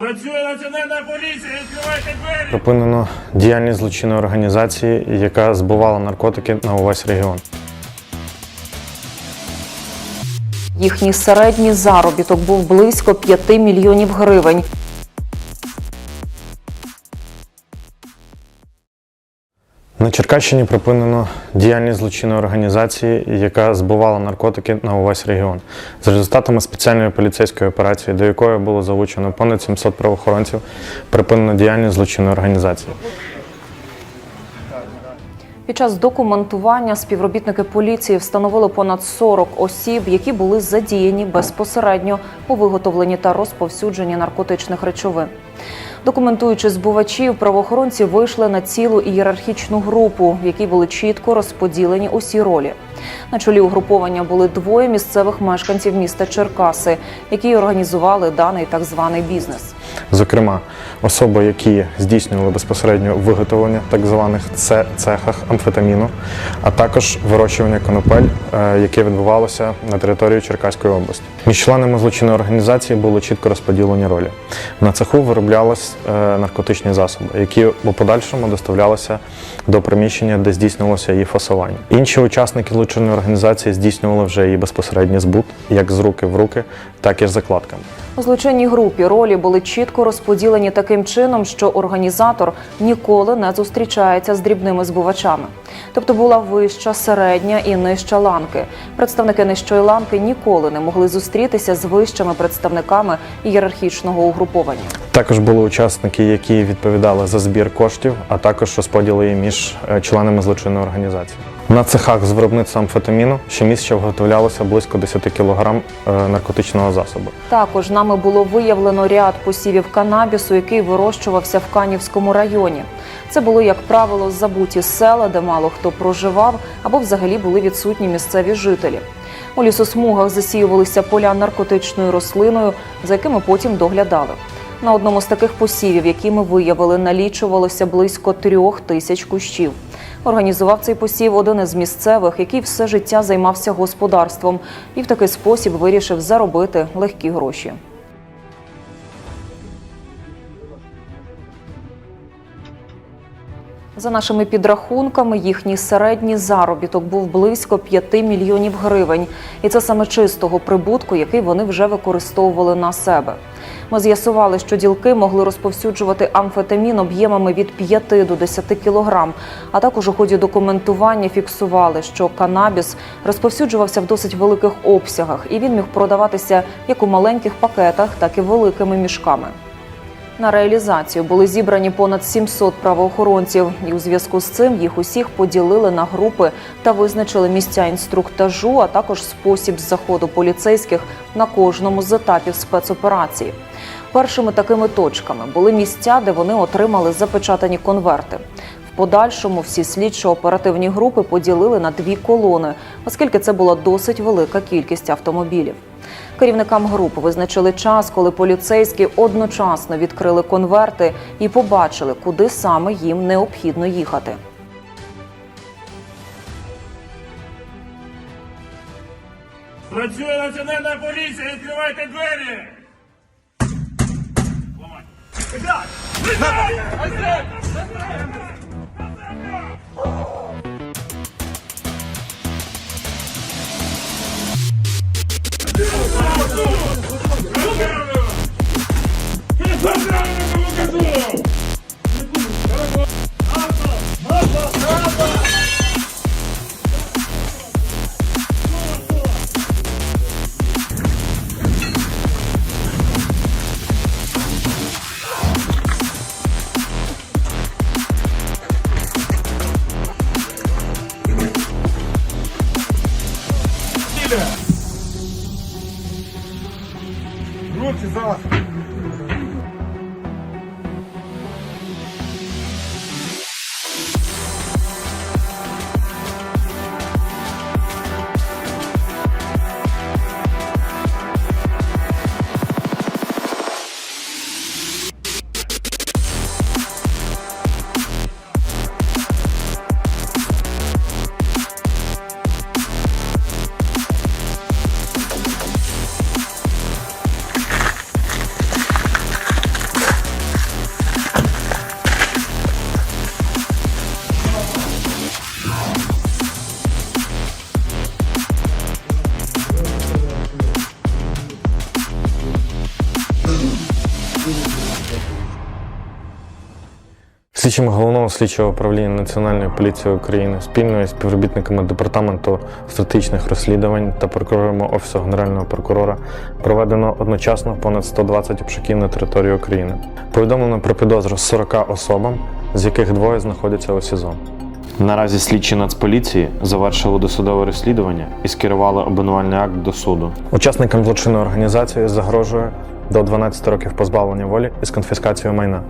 Працює національна поліція, відкривайте двері! Припинено діяльність злочинної організації, яка збувала наркотики на увесь регіон. Їхній середній заробіток був близько 5 мільйонів гривень. На Черкащині припинено діяльність злочинної організації, яка збувала наркотики на увесь регіон. За результатами спеціальної поліцейської операції, до якої було залучено понад 700 правоохоронців, припинено діяльність злочинної організації. Під час документування співробітники поліції встановили понад 40 осіб, які були задіяні безпосередньо у виготовленні та розповсюдженні наркотичних речовин. Документуючи збувачів, правоохоронці вийшли на цілу ієрархічну групу, в якій були чітко розподілені усі ролі. На чолі угруповання були двоє місцевих мешканців міста Черкаси, які організували даний так званий бізнес. Зокрема, особи, які здійснювали безпосередньо виготовлення так званих цехах амфетаміну, а також вирощування конопель, е, яке відбувалося на території Черкаської області. Між членами злочинної організації було чітко розподілені ролі. На цеху вироблялись е, наркотичні засоби, які у подальшому доставлялися до приміщення, де здійснювалося її фасування. Інші учасники злочинної організації здійснювали вже її безпосередній збут, як з руки в руки, так і з закладками. У злочинній групі ролі були чітко розподілені таким чином, що організатор ніколи не зустрічається з дрібними збувачами. Тобто була вища, середня і нижча ланки. Представники нижчої ланки ніколи не могли зустрітися з вищими представниками ієрархічного угруповання. Також були учасники, які відповідали за збір коштів, а також розподіли між е, членами злочинної організації. На цехах з виробництва амфетаміну щомісяця виготовлялося близько 10 кг наркотичного засобу. Також нами було виявлено ряд посівів канабісу, який вирощувався в Канівському районі. Це були, як правило, забуті села, де мало хто проживав, або взагалі були відсутні місцеві жителі. У лісосмугах засіювалися поля наркотичною рослиною, за якими потім доглядали. На одному з таких посівів, які ми виявили, налічувалося близько трьох тисяч кущів. Організував цей посів один із місцевих, який все життя займався господарством, і в такий спосіб вирішив заробити легкі гроші. За нашими підрахунками, їхній середній заробіток був близько 5 мільйонів гривень, і це саме чистого прибутку, який вони вже використовували на себе. Ми з'ясували, що ділки могли розповсюджувати амфетамін об'ємами від 5 до 10 кілограм. А також у ході документування фіксували, що канабіс розповсюджувався в досить великих обсягах, і він міг продаватися як у маленьких пакетах, так і великими мішками. На реалізацію були зібрані понад 700 правоохоронців, і у зв'язку з цим їх усіх поділили на групи та визначили місця інструктажу, а також спосіб заходу поліцейських на кожному з етапів спецоперації. Першими такими точками були місця, де вони отримали запечатані конверти. В подальшому всі слідчо-оперативні групи поділили на дві колони, оскільки це була досить велика кількість автомобілів. Керівникам груп визначили час, коли поліцейські одночасно відкрили конверти і побачили, куди саме їм необхідно їхати. Працює національна поліція, відкривайте двері! Ламай. Ребят! Ребят! Слідчими головного слідчого управління Національної поліції України спільно із співробітниками департаменту стратегічних розслідувань та прокурорами Офісу Генерального прокурора проведено одночасно понад 120 обшуків на території України. Повідомлено про підозру 40 особам, з яких двоє знаходяться у СІЗО. Наразі слідчі Нацполіції завершили досудове розслідування і скерували обвинувальний акт до суду. Учасникам злочинної організації загрожує до 12 років позбавлення волі із конфіскацією майна.